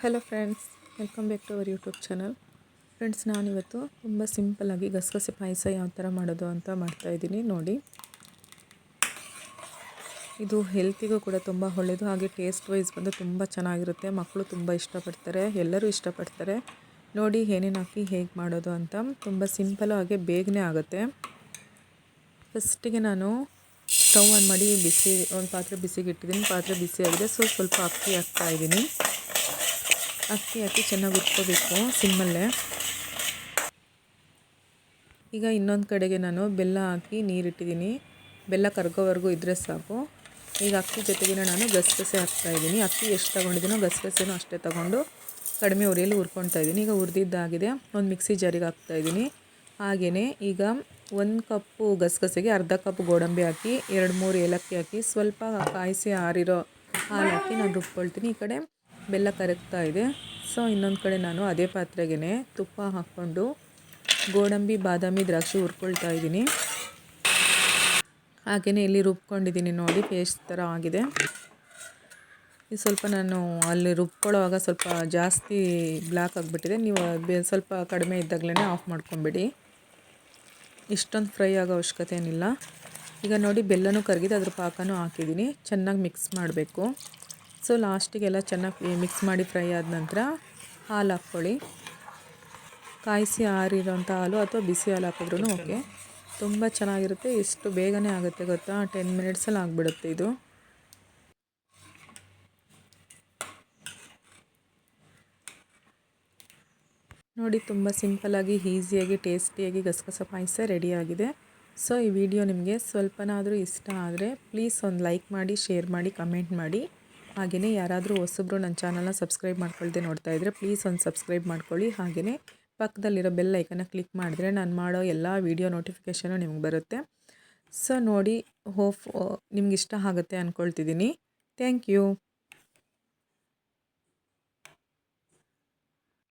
Hello friends welcome back to our YouTube channel friends ನಾನಿವತ್ತು ತುಂಬ ಸಿಂಪಲ್ಲಾಗಿ ಗಸಗಸೆ ಪಾಯಸ ಯಾವ ಥರ ಮಾಡೋದು ಅಂತ ಮಾಡ್ತಾಯಿದ್ದೀನಿ ನೋಡಿ. ಇದು ಹೆಲ್ತಿಗೂ ಕೂಡ ತುಂಬ ಒಳ್ಳೆಯದು ಹಾಗೆ ಟೇಸ್ಟ್ ವೈಸ್ ಬಂದು ತುಂಬ ಚೆನ್ನಾಗಿರುತ್ತೆ. ಮಕ್ಕಳು ತುಂಬ ಇಷ್ಟಪಡ್ತಾರೆ, ಎಲ್ಲರೂ ಇಷ್ಟಪಡ್ತಾರೆ. ನೋಡಿ ಏನೇನು ಹಾಕಿ ಹೇಗೆ ಮಾಡೋದು ಅಂತ. ತುಂಬ ಸಿಂಪಲ್ಲು ಹಾಗೆ ಬೇಗನೆ ಆಗುತ್ತೆ. ಫಸ್ಟಿಗೆ ನಾನು ಸ್ಟವ್ ಆನ್ ಮಾಡಿ ಬಿಸಿ, ಒಂದು ಪಾತ್ರೆ ಬಿಸಿಗೆ ಇಟ್ಟಿದ್ದೀನಿ ಪಾತ್ರೆ ಬಿಸಿಯಾಗಿದೆ ಸೊ ಸ್ವಲ್ಪ ಅಕ್ಕಿ ಹಾಕ್ತಾಯಿದ್ದೀನಿ ಅಕ್ಕಿ ಹಾಕಿ ಚೆನ್ನಾಗಿ ಉಟ್ಕೋಬೇಕು, ಸಿಮ್ಮಲ್ಲೇ. ಈಗ ಇನ್ನೊಂದು ಕಡೆಗೆ ನಾನು ಬೆಲ್ಲ ಹಾಕಿ ನೀರಿಟ್ಟಿದ್ದೀನಿ. ಬೆಲ್ಲ ಕರ್ಗೋವರೆಗೂ ಇದ್ದರೆ ಸಾಕು. ಈಗ ಅಕ್ಕಿ ಜೊತೆಗೆ ನಾನು ಗಸಗಸೆ ಹಾಕ್ತಾಯಿದ್ದೀನಿ ಅಕ್ಕಿ ಎಷ್ಟು ತೊಗೊಂಡಿದ್ದೀನೋ ಗಸಗಸೆನೂ ಅಷ್ಟೇ ತೊಗೊಂಡು ಕಡಿಮೆ ಉರಿಯಲ್ಲಿ ಹುರ್ಕೊಳ್ತಾ ಇದ್ದೀನಿ. ಈಗ ಹುರಿದಿದ್ದಾಗಿದೆ, ಒಂದು ಮಿಕ್ಸಿ ಜಾರಿಗೆ ಹಾಕ್ತಾಯಿದ್ದೀನಿ ಹಾಗೆಯೇ ಈಗ ಒಂದು ಕಪ್ಪು ಗಸಗಸೆಗೆ ಅರ್ಧ ಕಪ್ ಗೋಡಂಬಿ ಹಾಕಿ, ಎರಡು ಮೂರು ಏಲಕ್ಕಿ ಹಾಕಿ, ಸ್ವಲ್ಪ ಕಾಯಿಸಿ ಆರಿರೋ ಹಾಲು ಹಾಕಿ ನಾನು ರುಬ್ಕೊಳ್ತೀನಿ. ಈ ಕಡೆ ಬೆಲ್ಲ ಕರಗ್ತಾ ಇದೆ. ಸೊ ಇನ್ನೊಂದು ಕಡೆ ನಾನು ಅದೇ ಪಾತ್ರೆಗೆ ತುಪ್ಪ ಹಾಕ್ಕೊಂಡು ಗೋಡಂಬಿ, ಬಾದಾಮಿ ದ್ರಾಕ್ಷಿ ಹುರ್ಕೊಳ್ತಾ ಇದ್ದೀನಿ. ಹಾಗೆಯೇ ಇಲ್ಲಿ ರುಬ್ಕೊಂಡಿದ್ದೀನಿ ನೋಡಿ, ಪೇಸ್ಟ್ ಥರ ಆಗಿದೆ. ಇದು ಸ್ವಲ್ಪ ನಾನು ಅಲ್ಲಿ ರುಬ್ಕೊಳ್ಳೋವಾಗ ಸ್ವಲ್ಪ ಜಾಸ್ತಿ ಬ್ಲ್ಯಾಕ್ ಆಗಿಬಿಟ್ಟಿದೆ. ನೀವು ಸ್ವಲ್ಪ ಕಡಿಮೆ ಇದ್ದಾಗಲೇ ಆಫ್ ಮಾಡ್ಕೊಂಬಿಡಿ. ಇಷ್ಟೊಂದು ಫ್ರೈ ಆಗೋ ಅವಶ್ಯಕತೆ ಏನಿಲ್ಲ. ಈಗ ನೋಡಿ, ಬೆಲ್ಲನೂ ಕರಗಿದೆ, ಅದ್ರ ಪಾಕನೂ ಹಾಕಿದ್ದೀನಿ. ಚೆನ್ನಾಗಿ ಮಿಕ್ಸ್ ಮಾಡಬೇಕು. ಸೊ ಲಾಸ್ಟಿಗೆಲ್ಲ ಚೆನ್ನಾಗಿ ಮಿಕ್ಸ್ ಮಾಡಿ ಫ್ರೈ ಆದ ನಂತರ ಹಾಲು ಹಾಕ್ಕೊಳ್ಳಿ. ಕಾಯಿಸಿ ಆರಿರೋಂಥ ಹಾಲು ಅಥವಾ ಬಿಸಿ ಹಾಲು ಹಾಕಿದ್ರೂ ಓಕೆ. ತುಂಬ ಚೆನ್ನಾಗಿರುತ್ತೆ. ಎಷ್ಟು ಬೇಗನೆ ಆಗುತ್ತೆ ಗೊತ್ತಾ? ಟೆನ್ ಮಿನಿಟ್ಸಲ್ಲಿ ಆಗಿಬಿಡುತ್ತೆ ಇದು. ನೋಡಿ, ತುಂಬ ಸಿಂಪಲ್ಲಾಗಿ ಈಸಿಯಾಗಿ ಟೇಸ್ಟಿಯಾಗಿ ಗಸಗಸ ಪಾಯಸ ರೆಡಿಯಾಗಿದೆ ಸೊ ಈ ವಿಡಿಯೋ ನಿಮಗೆ ಸ್ವಲ್ಪನಾದರೂ ಇಷ್ಟ ಆದರೆ ಪ್ಲೀಸ್ ಒಂದು ಲೈಕ್ ಮಾಡಿ ಶೇರ್ ಮಾಡಿ ಕಮೆಂಟ್ ಮಾಡಿ. ಹಾಗೆಯೇ ಯಾರಾದರೂ ಹೊಸಬ್ರು ನನ್ನ ಚಾನಲ್ನ ಸಬ್ಸ್ಕ್ರೈಬ್ ಮಾಡ್ಕೊಳ್ದೆ ನೋಡ್ತಾ ಇದ್ದರೆ ಪ್ಲೀಸ್ ಒಂದು ಸಬ್ಸ್ಕ್ರೈಬ್ ಮಾಡ್ಕೊಳ್ಳಿ. ಹಾಗೆಯೇ ಪಕ್ಕದಲ್ಲಿರೋ ಬೆಲ್ ಐಕನ್ನ ಕ್ಲಿಕ್ ಮಾಡಿದ್ರೆ ನಾನು ಮಾಡೋ ಎಲ್ಲ ವೀಡಿಯೋ ನೋಟಿಫಿಕೇಷನು ನಿಮ್ಗೆ ಬರುತ್ತೆ. ಸೊ ನೋಡಿ, ಹೋಪ್ ನಿಮ್ಗೆ ಇಷ್ಟ ಆಗುತ್ತೆ ಅಂದ್ಕೊಳ್ತಿದ್ದೀನಿ ಥ್ಯಾಂಕ್ ಯು.